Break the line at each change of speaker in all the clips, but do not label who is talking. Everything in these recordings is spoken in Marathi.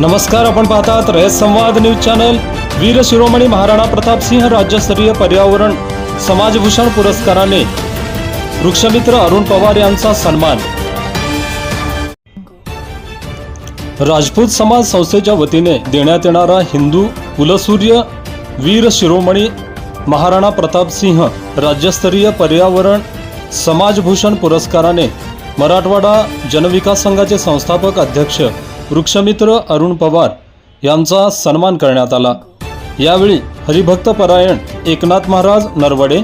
नमस्कार आपण पाहतात रयत संवाद न्यूज चॅनल. वीर शिरोमणी महाराणा प्रताप सिंह राज्यस्तरीय पर्यावरण समाजभूषण पुरस्काराने. वृक्षमित्र अरुण पवार यांचा सन्मान. राजपूत समाज संस्थेच्या वतीने देण्यात येणारा हिंदू कुलसूर्य वीर शिरोमणी महाराणा प्रताप सिंह राज्यस्तरीय पर्यावरण समाजभूषण पुरस्काराने मराठवाडा जनविकास संघाचे संस्थापक अध्यक्ष वृक्षमित्र अरुण पवार यांचा सन्मान करण्यात आला. यावेळी हरिभक्त परायण एकनाथ महाराज नरवडे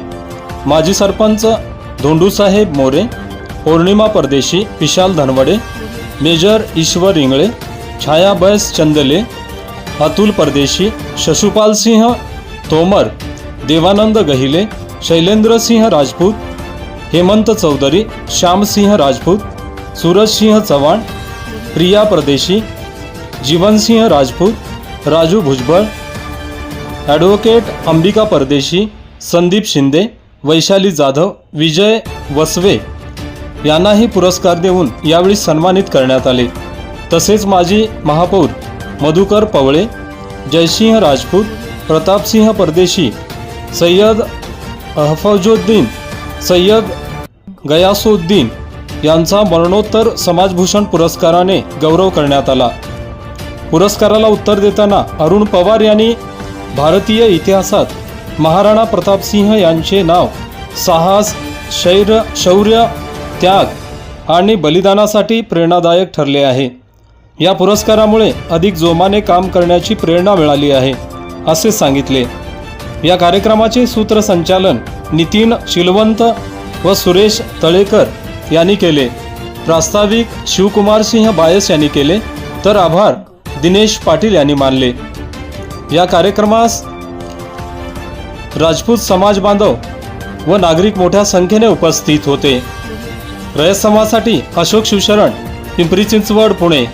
माजी सरपंच धोंडूसाहेब मोरे पौर्णिमा परदेशी विशाल धनवडे मेजर ईश्वर इंगळे छाया बैस चंदले अतुल परदेशी शशुपाल सिंह तोमर देवानंद गहिले शैलेंद्र सिंह राजपूत हेमंत चौधरी श्यामसिंह राजपूत सूरजसिंह चव्हाण प्रिया परदेशी जीवनसिंह राजपूत राजू भुजबळ ॲडव्होकेट अंबिका परदेशी संदीप शिंदे वैशाली जाधव विजय वसवे यांनाही पुरस्कार देऊन यावेळी सन्मानित करण्यात आले. तसेच माजी महापौर मधुकर पवळे जयसिंह राजपूत प्रतापसिंह परदेशी सय्यद अहफजोद्दीन सय्यद गयासुद्दीन यांचा मरणोत्तर समाजभूषण पुरस्काराने गौरव करण्यात आला. पुरस्काराला उत्तर देताना अरुण पवार यांनी भारतीय इतिहासात महाराणा प्रताप सिंह यांचे नाव साहस शैर्य शौर्य त्याग आणि बलिदानासाठी प्रेरणादायक ठरले आहे. या पुरस्कारामुळे अधिक जोमाने काम करण्याची प्रेरणा मिळाली आहे असे सांगितले. या कार्यक्रमाचे सूत्रसंचालन नितीन शिलवंत व सुरेश तळेकर यांनी केले. प्रास्ताविक शिवकुमार सिंह बायस यांनी केले. तर आभार दिनेश पाटील यांनी मानले. या कार्यक्रमास राजपूत समाज बांधव व नागरिक मोठ्या संख्येने उपस्थित होते. रयत समाजासाठी अशोक शिवशरण पिंपरी चिंचवड पुणे.